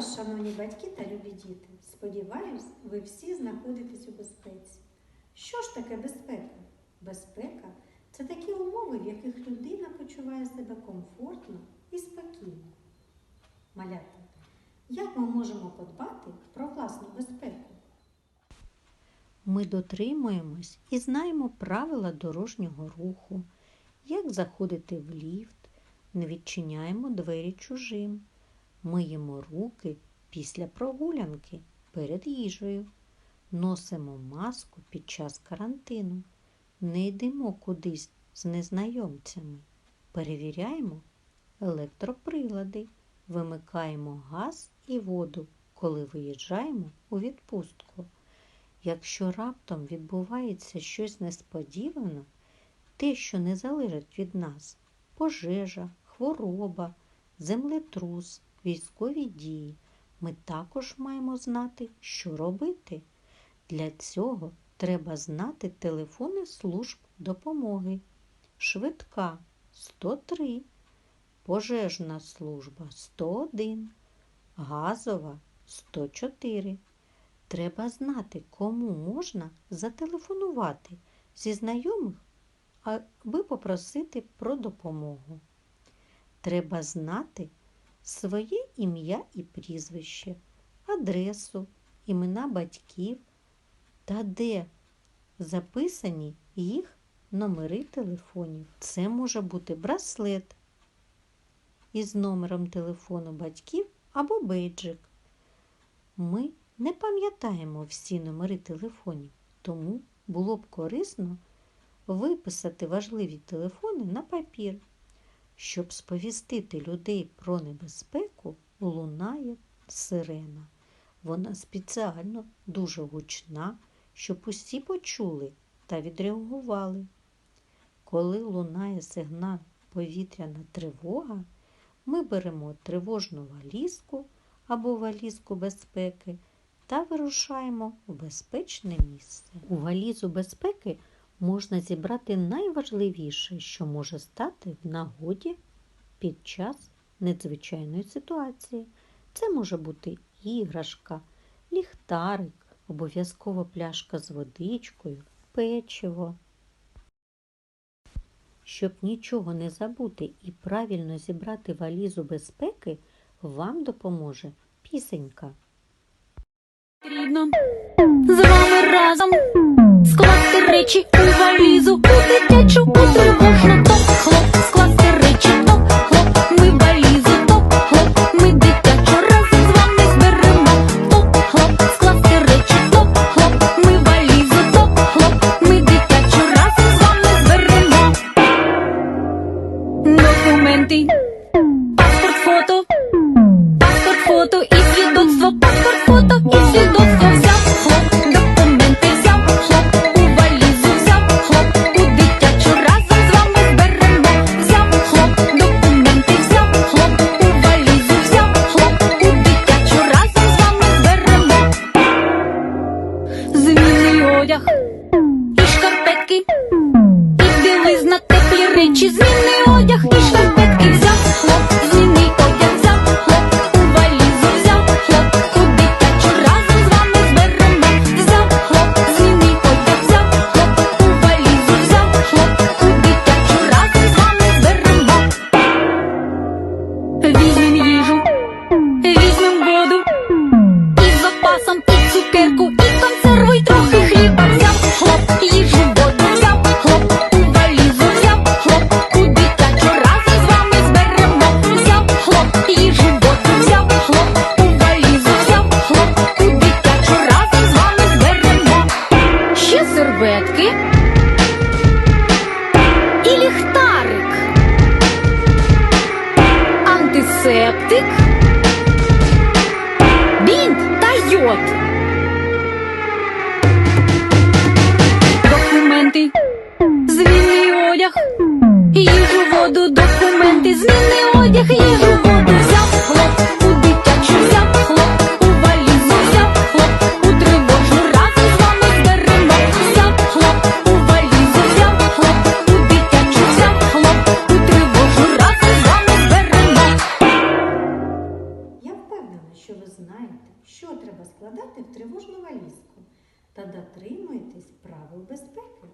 вас, шановні батьки та любі діти. Сподіваюсь, ви всі знаходитесь у безпеці. Що ж таке безпека? Безпека це такі умови, в яких людина почуває себе комфортно і спокійно. Малята, як ми можемо подбати про власну безпеку? Ми дотримуємось і знаємо правила дорожнього руху, як заходити в ліфт, не відчиняємо двері чужим, миємо руки після прогулянки перед їжею, носимо маску під час карантину, не йдемо кудись з незнайомцями, перевіряємо електроприлади, вимикаємо газ і воду, коли виїжджаємо у відпустку. Якщо раптом відбувається щось несподіване, те, що не залежить від нас, пожежа, хвороба, землетрус, військові дії, ми також маємо знати, що робити. Для цього треба знати телефони служб допомоги. Швидка 103, пожежна служба 101, газова 104. Треба знати, кому можна зателефонувати зі знайомих, аби попросити про допомогу. Треба знати своє ім'я і прізвище, адресу, імена батьків та де записані їх номери телефонів. Це може бути браслет із номером телефону батьків або бейджик. Ми не пам'ятаємо всі номери телефонів, тому було б корисно виписати важливі телефони на папір. Щоб сповістити людей про небезпеку, лунає сирена. Вона спеціально дуже гучна, щоб усі почули та відреагували. Коли лунає сигнал повітряна тривога, ми беремо тривожну валізку або валізку безпеки та вирушаємо в безпечне місце. У валізу безпеки можна зібрати найважливіше, що може стати в нагоді під час надзвичайної ситуації. Це може бути іграшка, ліхтарик, обов'язково пляшка з водичкою, печиво. Щоб нічого не забути і правильно зібрати валізу безпеки, вам допоможе пісенька. З вами разом скласти речі у валізу, у дитячу, у речі, змінний одяг і шкарпетки серветки що ви знаєте, що треба складати в тривожну валізку та дотримуєтесь правил безпеки.